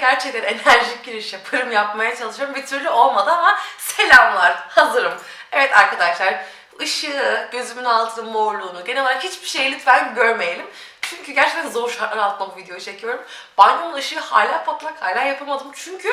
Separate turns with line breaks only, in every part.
gerçekten enerjik giriş yaparım, yapmaya çalışıyorum. Bir türlü olmadı ama selamlar, hazırım. Evet arkadaşlar, ışığı, gözümün altının morluğunu, genel olarak hiçbir şeyi lütfen görmeyelim. Çünkü gerçekten zor şartlar altında bu videoyu çekiyorum. Banyomun ışığı hala patlak, hala yapamadım. Çünkü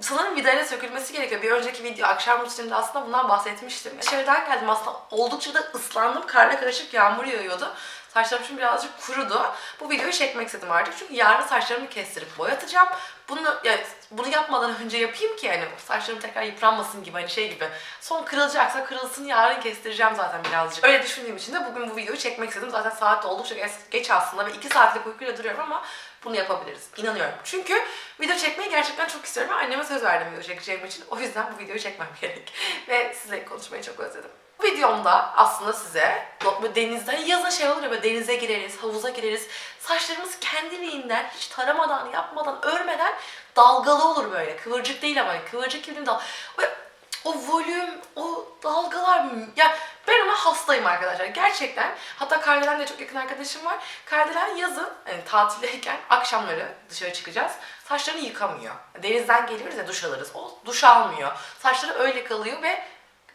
sanırım vidayla sökülmesi gerekiyor. Bir önceki video akşam rutinimde aslında bundan bahsetmiştim. Dışarıdan geldim aslında oldukça da ıslandım. Karla karışık yağmur yağıyordu. Saçlarım şimdi birazcık kurudu. Bu videoyu çekmek istedim artık. Çünkü yarın saçlarımı kestirip boyatacağım. Bunu yani bunu yapmadan önce yapayım ki hani saçlarım tekrar yıpranmasın gibi hani şey gibi. Son kırılacaksa kırılsın yarın kestireceğim zaten birazcık. Öyle düşündüğüm için de bugün bu videoyu çekmek istedim. Zaten saat de oldukça geç aslında ve 2 saatlik uykuyla duruyorum ama bunu yapabiliriz. İnanıyorum. Çünkü video çekmeyi gerçekten çok istiyorum ve anneme söz verdim video çekeceğim için. O yüzden bu videoyu çekmem gerek. ve sizinle konuşmayı çok özledim. Bu videomda aslında size böyle denizden yazın şey olur ya böyle denize gireriz, havuza gireriz. Saçlarımız kendiliğinden hiç taramadan, yapmadan, örmeden dalgalı olur böyle. Kıvırcık değil ama kıvırcık gibi dal. Böyle o volüm, o dalgalar ya hastayım arkadaşlar gerçekten. Hatta Kardelen de çok yakın arkadaşım var. Kardelen yazın hani tatildeyken akşamları dışarı çıkacağız. Saçlarını yıkamıyor. Denizden geliyoruz ya duş alırız. O duş almıyor. Saçları öyle kalıyor ve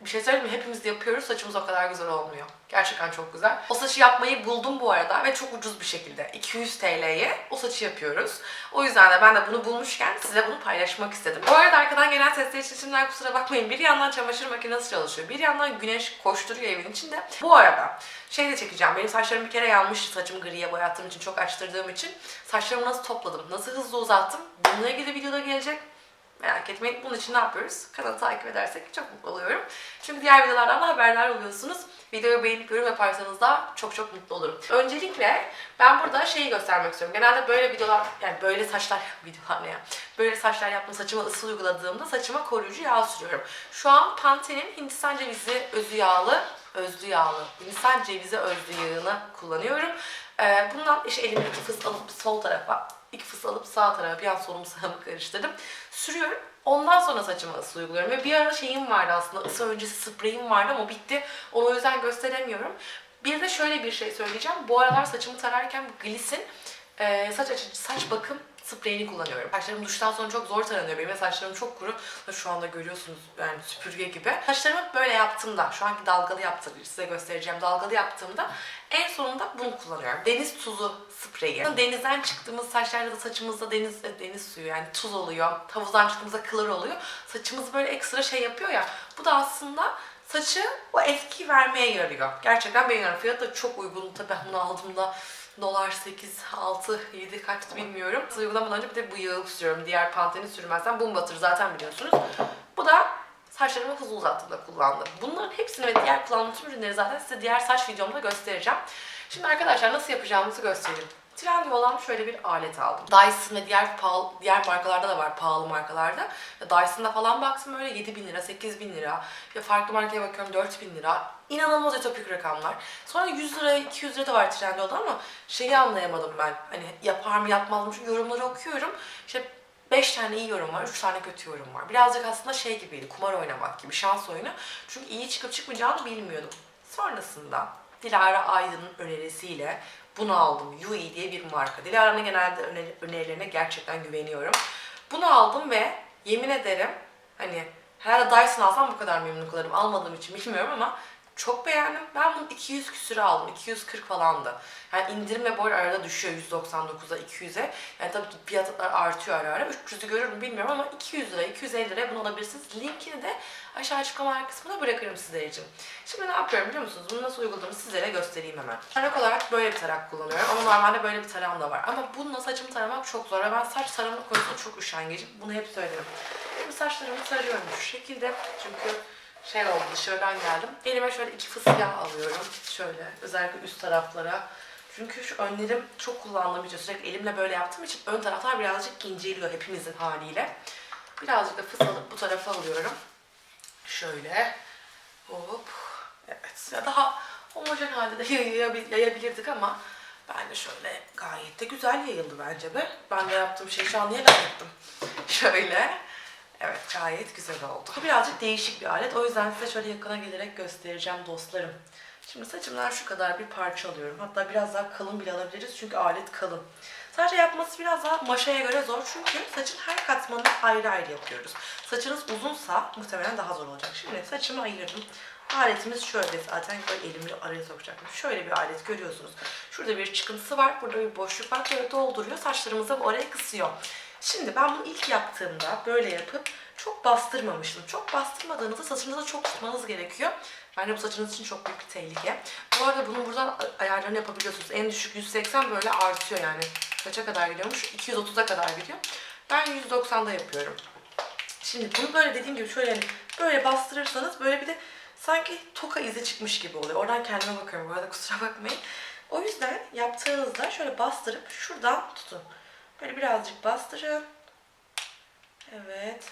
bir şey söyleyeyim mi? Hepimiz de yapıyoruz. Saçımız o kadar güzel olmuyor. Gerçekten çok güzel. O saçı yapmayı buldum bu arada ve çok ucuz bir şekilde. 200 TL'ye o saçı yapıyoruz. O yüzden de ben de bunu bulmuşken size bunu paylaşmak istedim. Bu arada arkadan gelen sesler için şimdiden kusura bakmayın. Bir yandan çamaşır makinesi çalışıyor. Bir yandan güneş koşturuyor evin içinde. Bu arada şey de çekeceğim. Benim saçlarım bir kere yanmıştı. Saçımı griye boyattığım için, çok açtırdığım için. Saçlarımı nasıl topladım, nasıl hızlı uzattım. Bununla ilgili videoda gelecek. Merak etmeyin. Bunun için ne yapıyoruz? Kanalı takip edersek çok mutlu oluyorum. Çünkü diğer videolardan da haberdar oluyorsunuz. Videoyu beğenip yorum yaparsanız da çok çok mutlu olurum. Öncelikle ben burada şeyi göstermek istiyorum. Genelde böyle videolar, yani böyle saçlar, videolar ne ya? Böyle saçlar yaptım, saçıma ısı uyguladığımda saçıma koruyucu yağ sürüyorum. Şu an Pantene'in Hindistan cevizi özü yağlı, özlü yağlı, Hindistan cevizi özlü yağını kullanıyorum. Ee, bundan işte elime iki fıs alıp sol tarafa, iki fıs alıp sağ tarafa bir an solum sağımı karıştırdım. Sürüyorum. Ondan sonra saçıma ısı uyguluyorum. Ve bir ara şeyim vardı aslında, ısı öncesi spreyim vardı ama bitti. Onu o yüzden gösteremiyorum. Bir de şöyle bir şey söyleyeceğim. Bu aralar saçımı tararken bu Gliss'in e, saç açıcı, saç bakım spreyini kullanıyorum. Saçlarım duştan sonra çok zor taranıyor benim ve saçlarım çok kuru. Şu anda görüyorsunuz yani süpürge gibi. Saçlarımı böyle yaptığımda, şu anki dalgalı yaptığımda, size göstereceğim dalgalı yaptığımda en sonunda bunu kullanıyorum. Deniz tuzu spreyi. Denizden çıktığımız saçlarda da saçımızda deniz deniz suyu yani tuz oluyor. Havuzdan çıktığımızda klor oluyor. Saçımız böyle ekstra şey yapıyor ya. Bu da aslında saçı o etki vermeye yarıyor. Gerçekten beğeniyorum. Fiyatı da çok uygun. Tabii bunu aldığımda dolar 8, 6, 7 kaçtı bilmiyorum. Uygulamadan önce bir de bu yağı sürüyorum. Diğer panteni sürmezsem bum batır zaten biliyorsunuz. Bu da saçlarımı hızlı uzattığımda kullandım. Bunların hepsini ve diğer kullandığım tüm ürünleri zaten size diğer saç videomda göstereceğim. Şimdi arkadaşlar nasıl yapacağımızı göstereyim. Trendyol'dan şöyle bir alet aldım. Dyson ve diğer pahalı, diğer markalarda da var pahalı markalarda. Ya Dyson'da falan baktım öyle 7 bin lira, 8 bin lira. Ya farklı markaya bakıyorum 4 bin lira. İnanılmaz ütopik rakamlar. Sonra 100 lira, 200 lira da var Trendyol'da ama şeyi anlayamadım ben. Hani yapar mı yapmaz mı? Çünkü yorumları okuyorum. İşte 5 tane iyi yorum var, 3 tane kötü yorum var. Birazcık aslında şey gibiydi, kumar oynamak gibi, şans oyunu. Çünkü iyi çıkıp çıkmayacağını bilmiyordum. Sonrasında Dilara Aydın'ın önerisiyle bunu aldım. Yui diye bir marka. Dilara'nın genelde öner- önerilerine gerçekten güveniyorum. Bunu aldım ve yemin ederim hani herhalde Dyson alsam bu kadar memnun kalırım. Almadığım için bilmiyorum ama çok beğendim. Ben bunu 200 küsüre aldım. 240 falandı. Yani indirim ve boy arada düşüyor 199'a 200'e. Yani tabii ki fiyatlar artıyor ara ara. 300'ü görür mü bilmiyorum ama 200 lira, 250 liraya bunu alabilirsiniz. Linkini de aşağı açıklama kısmına bırakırım sizler için. Şimdi ne yapıyorum biliyor musunuz? Bunu nasıl uyguladığımı sizlere göstereyim hemen. Tarak olarak böyle bir tarak kullanıyorum ama normalde böyle bir tarağım da var. Ama bununla saçımı taramak çok zor ben saç tarama konusunda çok üşengecim. Bunu hep söylerim. Şimdi saçlarımı tarıyorum şu şekilde. Çünkü şey oldu dışarıdan geldim. Elime şöyle iki fıs alıyorum. Şöyle özellikle üst taraflara. Çünkü şu önlerim çok kullandığım için sürekli elimle böyle yaptığım için ön taraflar birazcık inceliyor hepimizin haliyle. Birazcık da fıs alıp bu tarafa alıyorum. Şöyle. Hop. Evet. Ya daha homojen halde de yayabil- yayabilirdik ama ben de şöyle gayet de güzel yayıldı bence be. Ben de yaptığım şeyi şu an niye ettim? Şöyle. Evet gayet güzel oldu. Bu birazcık değişik bir alet. O yüzden size şöyle yakına gelerek göstereceğim dostlarım. Şimdi saçımdan şu kadar bir parça alıyorum. Hatta biraz daha kalın bile alabiliriz çünkü alet kalın. Sadece yapması biraz daha maşaya göre zor çünkü saçın her katmanını ayrı ayrı yapıyoruz. Saçınız uzunsa muhtemelen daha zor olacak. Şimdi saçımı ayırdım. Aletimiz şöyle zaten böyle elimi araya sokacaktım. Şöyle bir alet görüyorsunuz. Şurada bir çıkıntısı var, burada bir boşluk var. Böyle dolduruyor, saçlarımızı oraya kısıyor. Şimdi ben bunu ilk yaptığımda böyle yapıp çok bastırmamıştım. Çok bastırmadığınızda saçınızı çok tutmanız gerekiyor. Bence bu saçınız için çok büyük bir tehlike. Bu arada bunun buradan ayarlarını yapabiliyorsunuz. En düşük 180 böyle artıyor yani. Kaça kadar gidiyormuş? 230'a kadar gidiyor. Ben 190'da yapıyorum. Şimdi bunu böyle dediğim gibi şöyle yani böyle bastırırsanız böyle bir de sanki toka izi çıkmış gibi oluyor. Oradan kendime bakıyorum bu arada kusura bakmayın. O yüzden yaptığınızda şöyle bastırıp şuradan tutun. Böyle birazcık bastırın. Evet.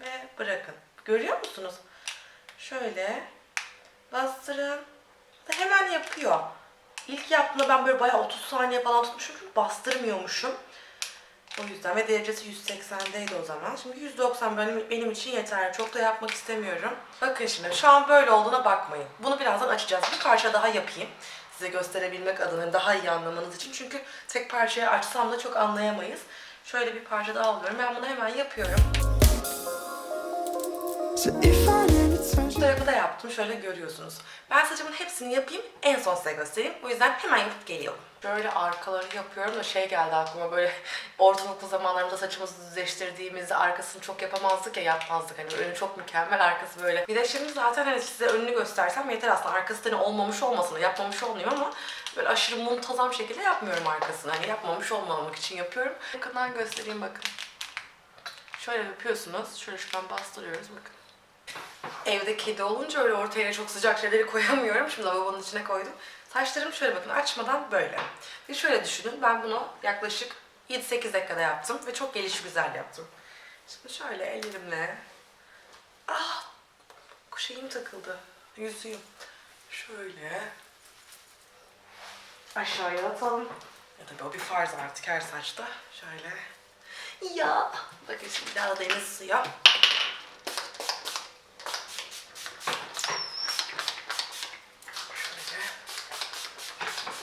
Ve bırakın. Görüyor musunuz? Şöyle bastırın. Hemen yapıyor. İlk yaptığımda ben böyle bayağı 30 saniye falan tutmuşum. Çünkü bastırmıyormuşum. O yüzden ve derecesi 180'deydi o zaman. Şimdi 190 benim, benim için yeterli. Çok da yapmak istemiyorum. Bakın şimdi şu an böyle olduğuna bakmayın. Bunu birazdan açacağız. Bir parça daha yapayım. Size gösterebilmek adına daha iyi anlamanız için. Çünkü tek parçayı açsam da çok anlayamayız. Şöyle bir parça daha alıyorum. Ben bunu hemen yapıyorum.
So if I touch
Bu tarafı da yaptım. Şöyle görüyorsunuz. Ben saçımın hepsini yapayım. En son size göstereyim. O yüzden hemen yapıp geliyorum. Böyle arkaları yapıyorum da şey geldi aklıma böyle ortaokul zamanlarında saçımızı düzleştirdiğimizde arkasını çok yapamazdık ya yapmazdık. Hani önü çok mükemmel arkası böyle. Bir de şimdi zaten hani size önünü göstersem yeter aslında. Arkası hani olmamış olmasın, yapmamış olmayayım ama böyle aşırı muntazam şekilde yapmıyorum arkasını. Hani yapmamış olmamak için yapıyorum. Yakından göstereyim bakın. Şöyle yapıyorsunuz. Şöyle şuradan bastırıyoruz bakın. Evde kedi olunca öyle ortaya çok sıcak şeyleri koyamıyorum. Şimdi lavabonun içine koydum. Saçlarım şöyle bakın açmadan böyle. Bir şöyle düşünün ben bunu yaklaşık 7-8 dakikada yaptım ve çok geliş güzel yaptım. Şimdi şöyle ellerimle ah şeyim takıldı. Yüzüğüm. Şöyle aşağıya atalım. Ya tabii o bir farz artık her saçta. Şöyle. Ya bakın şimdi daha deniz suyu. Şöyle.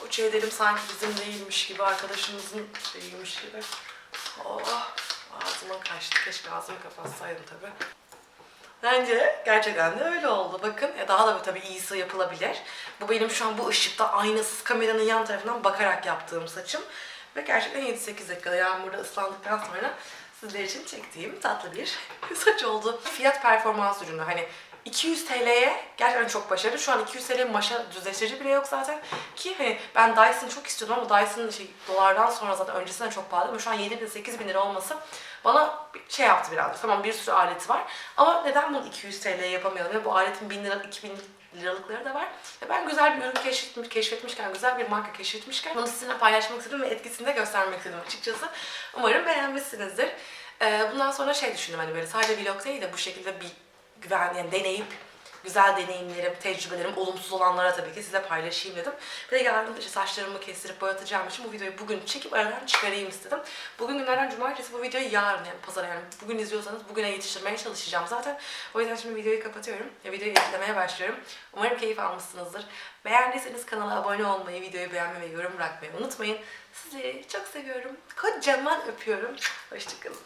Bu şeylerim sanki bizim değilmiş gibi, arkadaşımızın değilmiş gibi. Oh, ağzıma kaçtı. Keşke ağzımı kapatsaydım tabii. Bence gerçekten de öyle oldu. Bakın daha da tabii iyisi yapılabilir. Bu benim şu an bu ışıkta aynasız kameranın yan tarafından bakarak yaptığım saçım. Ve gerçekten 7-8 dakikada yağmurda ıslandıktan sonra sizler için çektiğim tatlı bir saç oldu. Fiyat performans ürünü. Hani 200 TL'ye gerçekten çok başarılı. Şu an 200 TL maşa düzleştirici bile yok zaten. Ki hani ben Dyson çok istiyordum ama Dyson şey, dolardan sonra zaten öncesinde çok pahalı. Şu an 7 bin 8 bin lira olması bana şey yaptı biraz. Tamam bir sürü aleti var. Ama neden bunu 200 TL'ye yapamayalım? Ya bu aletin 1000 lira, 2000 liralıkları da var. Ve ben güzel bir ürün keşfetmiş, keşfetmişken, güzel bir marka keşfetmişken bunu sizinle paylaşmak istedim ve etkisini de göstermek istedim açıkçası. Umarım beğenmişsinizdir. Ee, bundan sonra şey düşündüm hani böyle sadece vlog değil de bu şekilde bir güven, yani deneyip güzel deneyimlerim, tecrübelerim, olumsuz olanlara tabii ki size paylaşayım dedim. Bir de yarın işte saçlarımı kestirip boyatacağım için bu videoyu bugün çekip aradan çıkarayım istedim. Bugün günlerden cumartesi bu videoyu yarın yani pazar yani bugün izliyorsanız bugüne yetiştirmeye çalışacağım zaten. O yüzden şimdi videoyu kapatıyorum ve videoyu editlemeye başlıyorum. Umarım keyif almışsınızdır. Beğendiyseniz kanala abone olmayı, videoyu beğenmeyi ve yorum bırakmayı unutmayın. Sizleri çok seviyorum. Kocaman öpüyorum. Hoşçakalın.